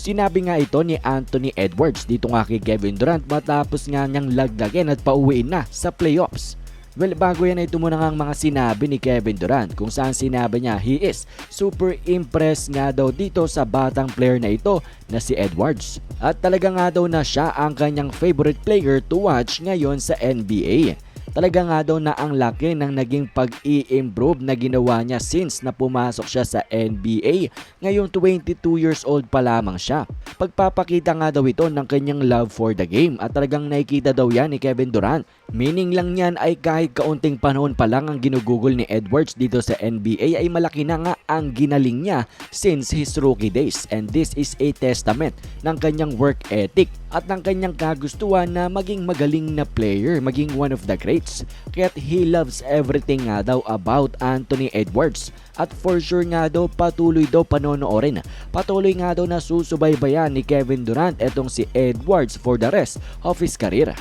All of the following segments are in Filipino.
Sinabi nga ito ni Anthony Edwards dito nga kay Kevin Durant matapos nga niyang lagdagan at pauwiin na sa playoffs. Well, bago yan ito muna nga ang mga sinabi ni Kevin Durant kung saan sinabi niya he is super impressed nga daw dito sa batang player na ito na si Edwards. At talaga nga daw na siya ang kanyang favorite player to watch ngayon sa NBA. Talaga nga daw na ang laki ng naging pag-i-improve na ginawa niya since na pumasok siya sa NBA. Ngayong 22 years old pa lamang siya. Pagpapakita nga daw ito ng kanyang love for the game at talagang nakikita daw yan ni Kevin Durant. Meaning lang niyan ay kahit kaunting panahon pa lang ang ginugugol ni Edwards dito sa NBA ay malaki na nga ang ginaling niya since his rookie days and this is a testament ng kanyang work ethic at ng kanyang kagustuhan na maging magaling na player, maging one of the greats. Kaya't he loves everything nga daw about Anthony Edwards. At for sure nga daw patuloy daw panonoorin. Patuloy nga daw na susubaybayan ni Kevin Durant etong si Edwards for the rest of his career.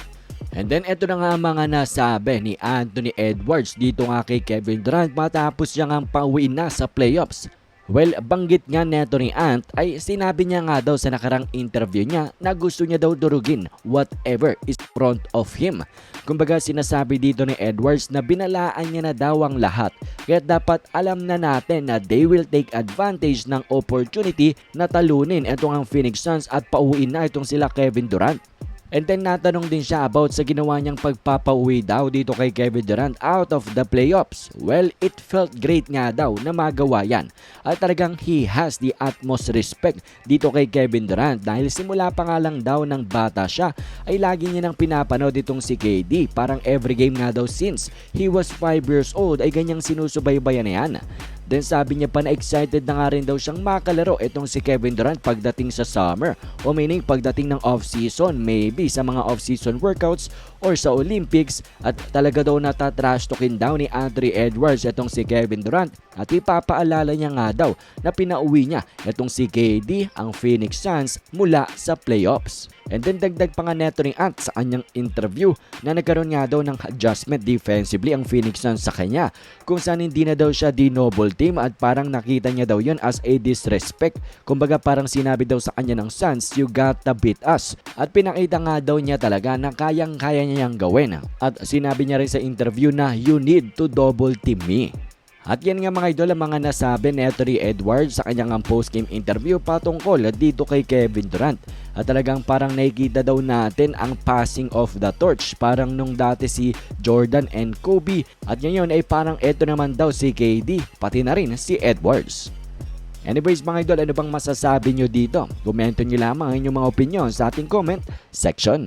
And then ito na nga ang mga nasabi ni Anthony Edwards dito nga kay Kevin Durant matapos siya nga pauwiin na sa playoffs. Well, banggit nga neto ni Ant ay sinabi niya nga daw sa nakarang interview niya na gusto niya daw durugin whatever is front of him. Kumbaga sinasabi dito ni Edwards na binalaan niya na daw ang lahat. Kaya dapat alam na natin na they will take advantage ng opportunity na talunin itong ang Phoenix Suns at pauwiin na itong sila Kevin Durant. And then natanong din siya about sa ginawa niyang pagpapauwi daw dito kay Kevin Durant out of the playoffs. Well, it felt great nga daw na magawa yan. At talagang he has the utmost respect dito kay Kevin Durant dahil simula pa nga lang daw ng bata siya ay lagi niya nang pinapanood itong si KD. Parang every game nga daw since he was 5 years old ay ganyang sinusubaybayan na yan. Then sabi niya pa na excited na nga rin daw siyang makalaro itong si Kevin Durant pagdating sa summer. O meaning pagdating ng off-season maybe sa mga off-season workouts or sa Olympics. At talaga daw natatrash talkin daw ni Anthony Edwards itong si Kevin Durant. At ipapaalala niya nga daw na pinauwi niya itong si KD ang Phoenix Suns mula sa playoffs. And then dagdag pa nga neto ni Ant sa kanyang interview na nagkaroon nga daw ng adjustment defensively ang Phoenix Suns sa kanya. Kung saan hindi na daw siya di-noble team at parang nakita niya daw yon as a disrespect. Kumbaga parang sinabi daw sa kanya ng Suns, you gotta beat us. At pinakita nga daw niya talaga na kayang-kaya niya yung gawin. At sinabi niya rin sa interview na you need to double team me. At yan nga mga idol ang mga nasabi ni Anthony Edwards sa kanyang post-game interview patungkol dito kay Kevin Durant. At talagang parang nakikita daw natin ang passing of the torch. Parang nung dati si Jordan and Kobe. At ngayon ay parang eto naman daw si KD, pati na rin si Edwards. Anyways mga idol, ano bang masasabi nyo dito? Komento nyo lamang ang inyong mga opinion sa ating comment section.